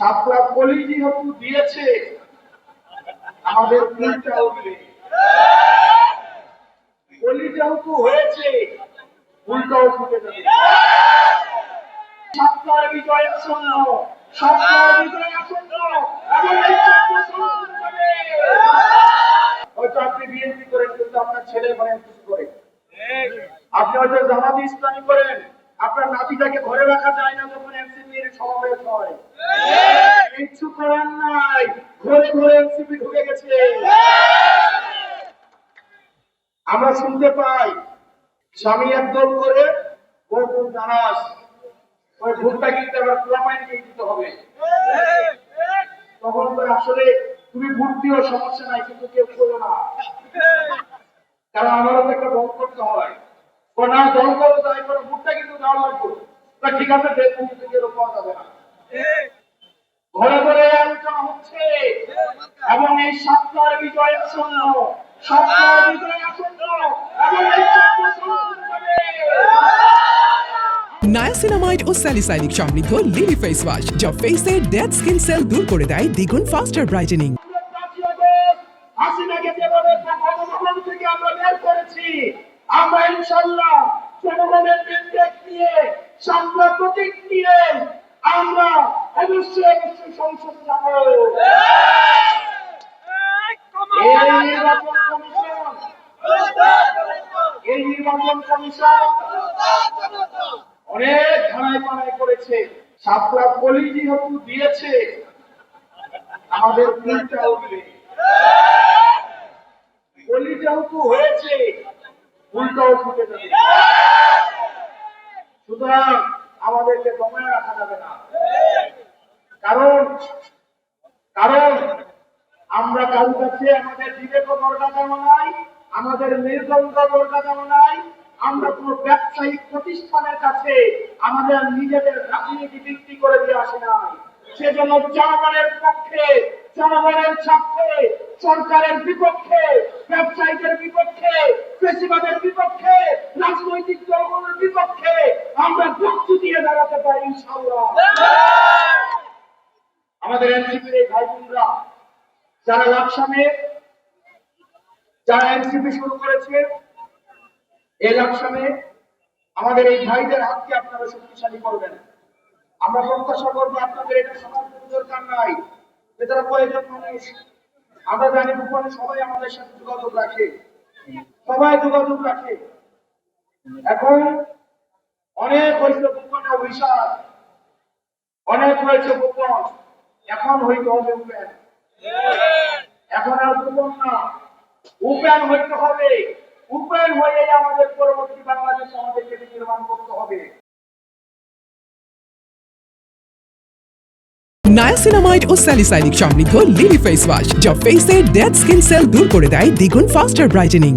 ছাত্রা কলি যেহেতু দিয়েছে। আমাদের তিনটা উঠবে কলি যেহেতু হয়েছে উল্টাও ফুটে যাবে। ছাত্রার বিজয় আসন্ন বিজয়। হয়তো আপনি বিএনপি করেন কিন্তু আপনার ছেলে করেন কিছু করে আপনি হয়তো জামাতি ইসলামী করেন আপনার নাতিটাকে ঘরে রাখা যায় না যখন সমাবেশ হয় কিচ্ছু করার নাই। ঘরে ঘরে এনসিপি ঢুকে গেছে। আমরা শুনতে পাই স্বামী একদল করে বউ বউ জানাস ওই ভোটটা কিন্তু আবার হবে। তখন তো আসলে তুমি ভোট দিও সমস্যা নাই কিন্তু কেউ করো না। কারণ আমারও তো একটা দল করতে হয়। ও না দল করো তাই করে ভোটটা কিন্তু দেওয়া লাগবে তা ঠিক আছে কিন্তু কেউ পাওয়া যাবে না। ঘরে ঘরে আলোচনা হচ্ছে। এবং এই সপ্তাহের বিজয় আসন্ন। সপ্তাহের বিজয় আসন্ন। এবং এই সপ্তাহ সংসদ হবে। নায়াসিনামাইড ও স্যালিসাইনিক সমৃদ্ধ লিলি ফেস ওয়াশ যা ফেসের ডেড স্কিন সেল দূর করে দেয় দ্বিগুণ ফাস্টার ব্রাইটেনিং হাসিনাকে যেভাবে গণভবন থেকে আমরা বের করেছি আমরা ইনশাল্লাহ জনগণের নির্দেশ নিয়ে সামনে প্রতীক নিয়ে আমরা অবশ্যই অবশ্যই সংসদ যাব এই নির্বাচন কমিশন অনেক ধারায় পাড়ায় করেছে। সাতটা কলি যেহেতু দিয়েছে, আমাদের তিনটা উঠবে কলি যেহেতু হয়েছে উল্টাও ফুটে যাবে। সুতরাং আমাদেরকে দমায় রাখা যাবে না। কারণ কারণ আমরা কারও কাছে আমাদের বিবেক দরকার দেওয়া নাই, আমাদের নির্দ্বন্দ্ব দরকার দেওয়া নাই, আমরা কোন ব্যবসায়িক প্রতিষ্ঠানের কাছে আমাদের নিজেদের রাজনীতি বিক্রি করে দিয়ে আসে নাই। সেজন্য জনগণের পক্ষে, জনগণের স্বার্থে, সরকারের বিপক্ষে, ব্যবসায়ীদের বিপক্ষে কৃষিবাদের বিপক্ষে, রাজনৈতিক দলগুলোর বিপক্ষে ইনশাআল্লাহ আমাদের এনসিপির এই ভাই বোনরা যারা লাকসামে, যারা এনসিপি শুরু করেছে, এই লাকসামে আমাদের এই ভাইদের হাতকে আপনারা শক্তিশালী করবেন। আমরা প্রত্যাশা করব আপনাদের এটা সবার দরকার নাই এটারা কয়েকজন মানুষ। আমরা জানি গোপনে সবাই আমাদের সাথে যোগাযোগ রাখে। সবাই যোগাযোগ রাখে। এখন অনেক হয়েছে গোপনে অভিশাপ। অনেক হয়েছে গোপন এখন হইতে হবে উপেন। এখন আর গোপন না। উপেন হইতে হবে। উপেন হয়ে আমাদের পরবর্তী বাংলাদেশ আমাদেরকে নির্মাণ করতে হবে। নায়াসিনামাইড ও স্যালিসাইনিক সমৃদ্ধ লিলি ফেস ওয়াশ যা ফেসের ডেড স্কিন সেল দূর করে দেয় দ্বিগুণ ফাস্টার ব্রাইটেনিং